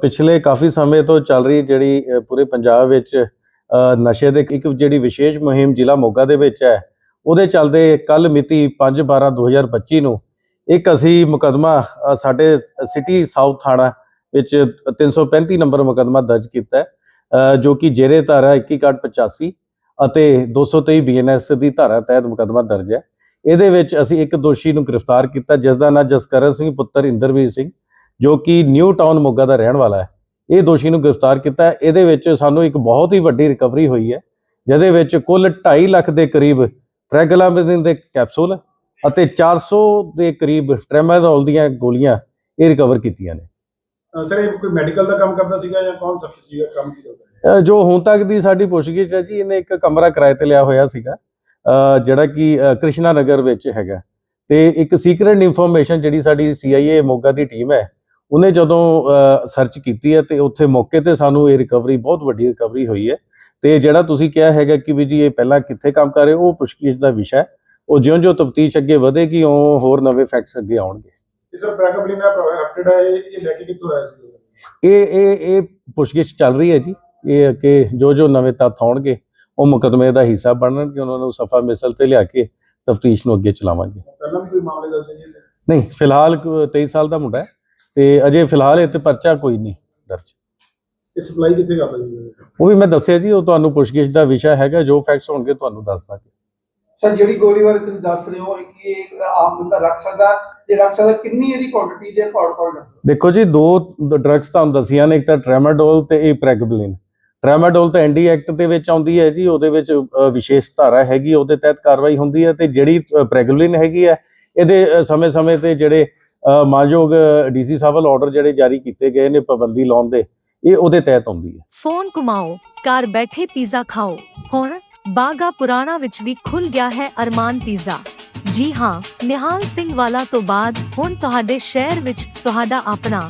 ਪਿਛਲੇ ਕਾਫੀ ਸਮੇਂ ਤੋਂ ਚੱਲ ਰਹੀ ਜਿਹੜੀ ਪੂਰੇ ਪੰਜਾਬ ਵਿੱਚ ਨਸ਼ੇ ਦੇ ਇੱਕ ਜਿਹੜੀ ਵਿਸ਼ੇਸ਼ ਮੁਹਿੰਮ ਜ਼ਿਲ੍ਹਾ ਮੋਗਾ ਦੇ ਵਿੱਚ ਹੈ, ਉਹਦੇ ਚੱਲਦੇ ਕੱਲ ਮਿਤੀ 5/12/2025 ਨੂੰ ਇੱਕ ਅਸੀਂ ਮੁਕਦਮਾ ਸਾਡੇ ਸਿਟੀ ਸਾਊਥ ਥਾਣਾ ਵਿੱਚ 335 ਨੰਬਰ ਮੁਕਦਮਾ ਦਰਜ ਕੀਤਾ ਹੈ ਜੋ ਕਿ ਜੇਰੇ ਧਾਰਾ 2185 ਅਤੇ 223 ਬੀਐਨਐਸ ਦੀ ਧਾਰਾ ਤਹਿਤ ਮੁਕਦਮਾ ਦਰਜ ਹੈ। ਇਹਦੇ ਵਿੱਚ ਅਸੀਂ ਇੱਕ ਦੋਸ਼ੀ ਨੂੰ ਗ੍ਰਿਫਤਾਰ ਕੀਤਾ ਜਿਸ ਦਾ ਨਾਮ ਜਸਕਰਨ ਸਿੰਘ, ਪੁੱਤਰ ਇੰਦਰਵੀਰ ਸਿੰਘ ਜੋ ਕਿ ਨਿਊ ਟਾਊਨ ਮੋਗਾ ਦਾ ਰਹਿਣ ਵਾਲਾ ਹੈ। ਇਹ ਦੋਸ਼ੀ ਨੂੰ ਗ੍ਰਿਫਤਾਰ ਕੀਤਾ ਹੈ। ਇਹਦੇ ਵਿੱਚ ਸਾਨੂੰ ਇੱਕ ਬਹੁਤ ਹੀ ਵੱਡੀ ਰਿਕਵਰੀ ਹੋਈ ਹੈ ਜਿਹਦੇ ਵਿੱਚ ਕੁੱਲ 2.5 ਲੱਖ ਦੇ ਕਰੀਬ ਟ੍ਰੈਗਲਾਮਿਨ ਦੇ ਕੈਪਸੂਲ ਅਤੇ 400 ਦੇ ਕਰੀਬ ਟ੍ਰੈਮਾਡੋਲ ਦੀਆਂ ਗੋਲੀਆਂ ਇਹ ਰਿਕਵਰ ਕੀਤੀਆਂ ਨੇ। ਸਰ ਇਹ ਕੋਈ ਮੈਡੀਕਲ ਦਾ ਕੰਮ ਕਰਦਾ ਸੀਗਾ ਜਾਂ ਕੌਣ ਸ਼ਖਸ ਸੀਗਾ ਕੰਮ ਕੀ ਕਰਦਾ ਜੋ ਹੁਣ ਤੱਕ ਦੀ ਸਾਡੀ ਪੁੱਛਗਿੱਛ ਹੈ ਜੀ ਇਹਨੇ ਇੱਕ ਕਮਰਾ ਕਿਰਾਏ ਤੇ ਲਿਆ ਹੋਇਆ ਸੀਗਾ ਜਿਹੜਾ ਕਿ ਕ੍ਰਿਸ਼ਨਾ ਨਗਰ ਵਿੱਚ ਹੈਗਾ। ਤੇ ਇੱਕ ਸੀਕ੍ਰੇਟ ਇਨਫੋਰਮੇਸ਼ਨ ਜਿਹੜੀ ਸਾਡੀ CIA ਮੋਗਾ ਦੀ ਟੀਮ ਹੈ ਉਹਨੇ ਜਦੋਂ ਸਰਚ ਕੀਤੀ ਹੈ ਤੇ ਉੱਥੇ ਮੌਕੇ ਤੇ ਸਾਨੂੰ ਇਹ ਰਿਕਵਰੀ ਬਹੁਤ ਵੱਡੀ ਰਿਕਵਰੀ ਹੋਈ ਹੈ। ਤੇ ਜਿਹੜਾ ਤੁਸੀਂ ਕਿਹਾ ਹੈਗਾ ਕਿ ਵੀ ਜੀ ਇਹ ਪਹਿਲਾਂ ਕਿੱਥੇ ਕੰਮ ਕਰ ਰਹੇ ਉਹ ਪੁੱਛਗਿੱਛ ਦਾ ਵਿਸ਼ਾ ਹੈ। ਉਹ ਜਿਉਂ-ਜਿਉਂ ਤਫਤੀਸ਼ ਅੱਗੇ ਵਧੇਗੀ ਉਹ ਹੋਰ ਨਵੇਂ ਫੈਕਟਸ ਅੱਗੇ ਆਉਣਗੇ। ਇਹ ਸਰ ਪ੍ਰੈਗਬਲਿਨ ਦਾ ਅਪਡੇਟ ਹੈ ਇਹ ਲੈ ਕੇ ਕਿੱਥੋਂ ਆਇਆ ਸੀ? ਇਹ ਇਹ ਇਹ ਪੁੱਛਗਿੱਛ ਚੱਲ ਰਹੀ ਹੈ ਜੀ। ਇਹ ਕਿ ਜੋ ਜੋ ਨਵੇਂ ਤੱਥ ਆਉਣਗੇ ਉਹ ਮੁਕਦਮੇ ਦਾ ਹਿੱਸਾ ਬਣਨਗੇ ਉਹਨਾਂ ਨੂੰ ਸਫਾ ਮਿਸਲ ਤੇ ਲਿਆ ਕੇ ਤਫਤੀਸ਼ ਨੂੰ ਅੱਗੇ ਚਲਾਵਾਂਗੇ। ਪਹਿਲਾਂ ਵੀ ਕੋਈ ਮਾਮਲੇ ਦਰਜ ਨਹੀਂ ਫਿਲਹਾਲ ਕ- 23 ਸਾਲ ਦਾ ਮੁੰਡਾ ਹੈ। ਤੇ ਅਜੇ ਫਿਲਹਾਲ ਇਹ ਤੇ ਪਰਚਾ ਕੋਈ ਨਹੀਂ ਦਰਜ। ਇਹ ਸਪਲਾਈ ਕਿੱਥੇ ਕਰਦਾ ਜੀ ਉਹ ਵੀ ਮੈਂ ਦੱਸਿਆ ਜੀ ਉਹ ਤੁਹਾਨੂੰ ਪੁੱਛਗਿੱਛ ਦਾ ਵਿਸ਼ਾ ਹੈਗਾ ਜੋ ਫੈਕਟਸ ਹੋਣਗੇ ਤੁਹਾਨੂੰ ਦੱਸ ਦਾਂਗੇ। ਸਰ ਜਿਹੜੀ ਗੋਲੀ ਬਾਰੇ ਤੁਸੀਂ ਦੱਸ ਰਹੇ ਹੋ ਕਿ ਇਹ ਆਮ ਬੰਦਾ ਰੱਖ ਸਕਦਾ? ਇਹ ਰੱਖ ਸਕਦਾ ਕਿੰਨੀ ਇਹਦੀ ਕੁਆਂਟੀਟੀ ਦੇ ਅਕੋਰਡ ਅਕੋਰਡ ਦੇਖੋ ਜੀ ਦੋ ਡਰੱਗਸ ਤੁਹਾਨੂੰ ਦਸੀਆਂ ਨੇ ਇੱਕ ਤਾਂ ਟ੍ਰੈਮਾਡੋਲ ਤੇ ਇਹ ਪ੍ਰੈਗਬਲਿਨ ਟ੍ਰੈਮਾਡੋਲ ਤਾਂ ਐਨਡੀ ਐਕਟ ਦੇ ਵਿੱਚ ਆਉਂਦੀ ਹੈ ਜੀ ਉਹਦੇ ਵਿੱਚ ਵਿਸ਼ੇਸ਼ ਧਾਰਾ ਹੈਗੀ ਉਹਦੇ ਤਹਿਤ ਕਾਰਵਾਈ ਹੁੰਦੀ ਹੈ ਤੇ ਜਿਹੜੀ ਪ੍ਰੈਗਬਲਿਨ ਹੈਗੀ ਹੈ ਇਹਦੇ ਸਮੇਂ-ਸਮੇਂ ਤੇ ਜਿਹੜੇ ਮਾਨਯੋਗ ਡੀਸੀ ਸਾਹਿਬ ਵੱਲ ਆਰਡਰ ਜਿਹੜੇ ਜਾਰੀ ਕੀਤੇ ਗਏ ਨੇ ਪਾਬੰਦੀ ਲਾਉਣ ਦੇ, ਇਹ ਉਹਦੇ ਤਹਿਤ ਹੁੰਦੀ ਹੈ। ਫੋਨ ਘੁਮਾਓ, ਘਰ ਬੈਠੇ ਪੀਜ਼ਾ ਖਾਓ। ਹੁਣ ਬਾਗਾ ਪੁਰਾਣਾ ਵਿੱਚ ਵੀ ਖੁੱਲ ਗਿਆ ਹੈ ਅਰਮਾਨ ਪੀਜ਼ਾ। ਜੀ ਹਾਂ, ਨਿਹਾਲ ਸਿੰਘ ਵਾਲਾ ਤੋਂ ਬਾਅਦ ਹੁਣ ਤੁਹਾਡੇ ਸ਼ਹਿਰ ਵਿੱਚ ਤੁਹਾਡਾ ਆਪਣਾ